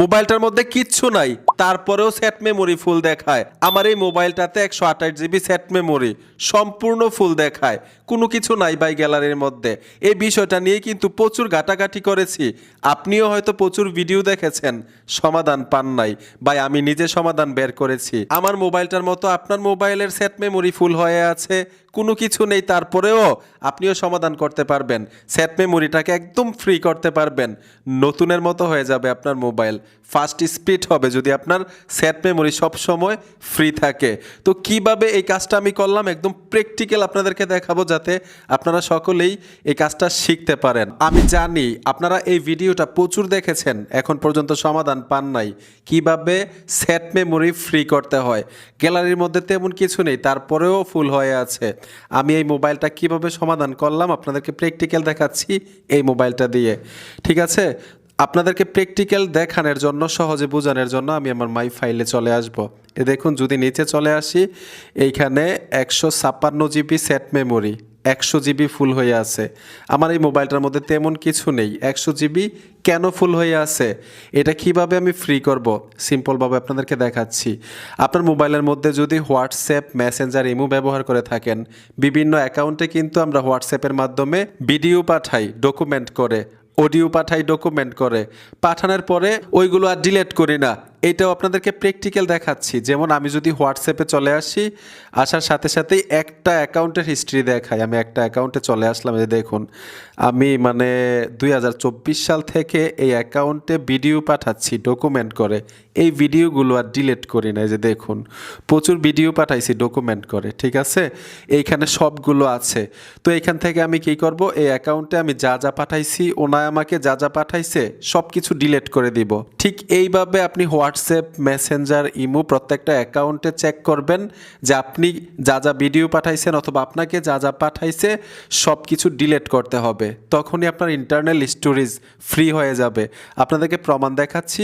মোবাইলটার মধ্যে কিচ্ছু নাই। তারপরেও সেট মেমোরি ফুল দেখায়। আমার এই মোবাইলটাতে একশো আঠাশ জিবি সেট মেমোরি সম্পূর্ণ ফুল দেখায়। কোনো কিছু নাই বাই গ্যালারির মধ্যে। এই বিষয়টা নিয়ে কিন্তু প্রচুর ঘাটাঘাটি করেছি। আপনিও হয়তো প্রচুর ভিডিও দেখেছেন। সমাধান পান নাই। ভাই, আমি নিজে সমাধান বের করেছি। আমার মোবাইলটার মতো আপনার মোবাইলের সেট মেমোরি ফুল হয়ে আছে। কোনো কিছু নেই, তারপরেও আপনিও সমাধান করতে পারবেন। সেট মেমোরিটাকে একদম ফ্রি করতে পারবেন। নতুনের মতো হয়ে যাবে আপনার মোবাইল। ফাস্ট স্পিড হবে, যদি আপনার সেট মেমোরি সব সময় ফ্রি থাকে। তো কীভাবে এই কাজটা আমি করলাম, একদম প্র্যাকটিক্যাল আপনাদেরকে দেখাবো যাতে আপনারা সকলেই এই কাজটা শিখতে পারেন। আমি জানি আপনারা এই ভিডিওটা প্রচুর দেখেছেন, এখন পর্যন্ত সমাধান পান নাই। কীভাবে সেট মেমোরি ফ্রি করতে হয়, গ্যালারির মধ্যে তেমন কিছু নেই, তারপরেও ফুল হয়ে আছে। আমি এই মোবাইলটা কীভাবে সমাধান করলাম, আপনাদেরকে প্র্যাকটিক্যাল দেখাচ্ছি এই মোবাইলটা দিয়ে। ঠিক আছে? আপনাদেরকে প্র্যাকটিক্যাল দেখানোর জন্য, সহজে বোঝানোর জন্য আমি আমার মাই ফাইলে চলে আসব। এ দেখুন, যদি নিচে চলে আসি, এইখানে একশো ছাপ্পান্ন জিবি সেট মেমোরি একশো জিবি ফুল হয়ে আছে। আমার এই মোবাইলটার মধ্যে তেমন কিছু নেই, একশো জিবি কেন ফুল হয়ে আছে? এটা কীভাবে আমি ফ্রি করব? সিম্পলভাবে আপনাদেরকে দেখাচ্ছি। আপনার মোবাইলের মধ্যে যদি হোয়াটসঅ্যাপ মেসেঞ্জার ইমো ব্যবহার করে থাকেন, বিভিন্ন অ্যাকাউন্টে কিন্তু আমরা হোয়াটসঅ্যাপের মাধ্যমে ভিডিও পাঠাই ডকুমেন্ট করে। অডিও পাঠাই ডকুমেন্ট করে। পাঠানোর পরে ওইগুলো আর ডিলেট করি না। এইটাও আপনাদেরকে প্র্যাকটিক্যাল দেখাচ্ছি। যেমন আমি যদি হোয়াটসঅ্যাপে চলে আসি, আসার সাথে সাথেই একটা অ্যাকাউন্টের হিস্ট্রি দেখাই। আমি একটা অ্যাকাউন্টে চলে আসলাম যে দেখুন, আমি মানে দুই হাজার চব্বিশ সাল থেকে এই অ্যাকাউন্টে ভিডিও পাঠাচ্ছি ডকুমেন্ট করে। এই ভিডিওগুলো আর ডিলেট করি না যে দেখুন, প্রচুর ভিডিও পাঠাইছি ডকুমেন্ট করে, ঠিক আছে? এইখানে সবগুলো আছে। তো এইখান থেকে আমি কি করব? এই অ্যাকাউন্টে আমি যা যা পাঠাইছি, ওনায় আমাকে যা যা পাঠাইছে সব কিছু ডিলেট করে দিব। ঠিক এইভাবে আপনি হোয়াটসঅ্যাপ মেসেঞ্জার, ইমো প্রত্যেকটা অ্যাকাউন্টে চেক করবেন যে আপনি যা যা ভিডিও পাঠাইছেন অথবা আপনাকে যা যা পাঠাইছে সব কিছু ডিলেট করতে হবে। তখনই আপনার ইন্টারনাল স্টোরেজ ফ্রি হয়ে যাবে। আপনাদেরকে প্রমাণ দেখাচ্ছি,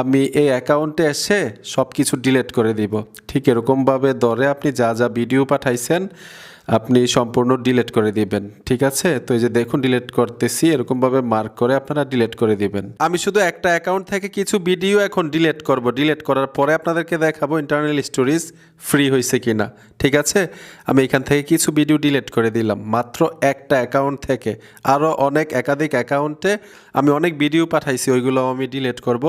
আমি এই অ্যাকাউন্টে এসে সব কিছু ডিলেট করে দিব। ঠিক এরকমভাবে দরে আপনি যা যা ভিডিও পাঠাইছেন আপনি সম্পূর্ণ ডিলেট করে দিবেন, ঠিক আছে? তো এই যে দেখুন ডিলেট করতেছি, এরকমভাবে মার্ক করে আপনারা ডিলেট করে দিবেন। আমি শুধু একটা অ্যাকাউন্ট থেকে কিছু ভিডিও এখন ডিলেট করব। ডিলেট করার পরে আপনাদেরকে দেখাবো ইন্টারনাল স্টোরেজ ফ্রি হয়েছে কিনা, ঠিক আছে? আমি এখান থেকে কিছু ভিডিও ডিলিট করে দিলাম, মাত্র একটা অ্যাকাউন্ট থেকে। আরও অনেক একাধিক অ্যাকাউন্টে আমি অনেক ভিডিও পাঠাইছি, ওইগুলো আমি ডিলেট করব।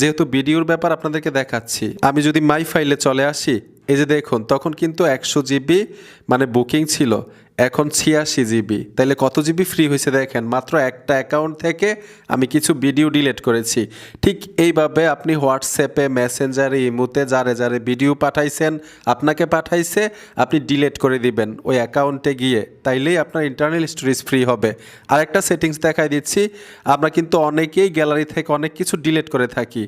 যেহেতু ভিডিওর ব্যাপার আপনাদেরকে দেখাচ্ছি। আমি যদি মাই ফাইলে চলে আসি এই যে দেখুন তখন কিন্তু একশো জিবি মানে বুকিং ছিল। এখন ছিয়াশি জিবি। তাইলে কত জিবি ফ্রি হয়েছে দেখেন? মাত্র একটা অ্যাকাউন্ট থেকে আমি কিছু ভিডিও ডিলেট করেছি। ঠিক এইভাবে আপনি হোয়াটসঅ্যাপে মেসেঞ্জারে ইমুতে যারে যারে ভিডিও পাঠাইছেন, আপনাকে পাঠাইছে, আপনি ডিলিট করে দিবেন ওই অ্যাকাউন্টে গিয়ে। তাইলেই আপনার ইন্টারনাল স্টোরেজ ফ্রি হবে। আরেকটা সেটিংস দেখাই দিচ্ছি। আমরা কিন্তু অনেকেই গ্যালারি থেকে অনেক কিছু ডিলেট করে থাকি।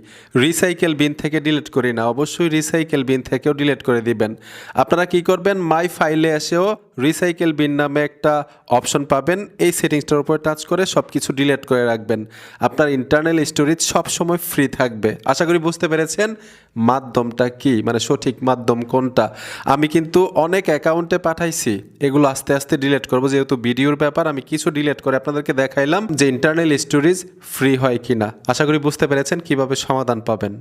রিসাইকেল বিন থেকে ডিলিট করি না। অবশ্যই রিসাইকেল বিন থেকেও ডিলিট করে দিবেন। আপনারা কি করবেন? মাই ফাইলে এসেও রিসাইকেল নামে একটা অপশন পাবেন। এই সেটিংসটার উপরে টাচ করে সব কিছু ডিলেট করে রাখবেন। আপনার ইন্টারনাল স্টোরেজ সব সময় ফ্রি থাকবে। আশা করি বুঝতে পেরেছেন মাধ্যমটা কি মানে সঠিক মাধ্যম কোনটা। আমি কিন্তু অনেক অ্যাকাউন্টে পাঠাইছি, এগুলো আস্তে আস্তে ডিলেট করব। যেহেতু ভিডিওর ব্যাপার, আমি কিছু ডিলেট করে আপনাদেরকে দেখাইলাম যে ইন্টারনাল স্টোরেজ ফ্রি হয় কিনা। আশা করি বুঝতে পেরেছেন কীভাবে সমাধান পাবেন।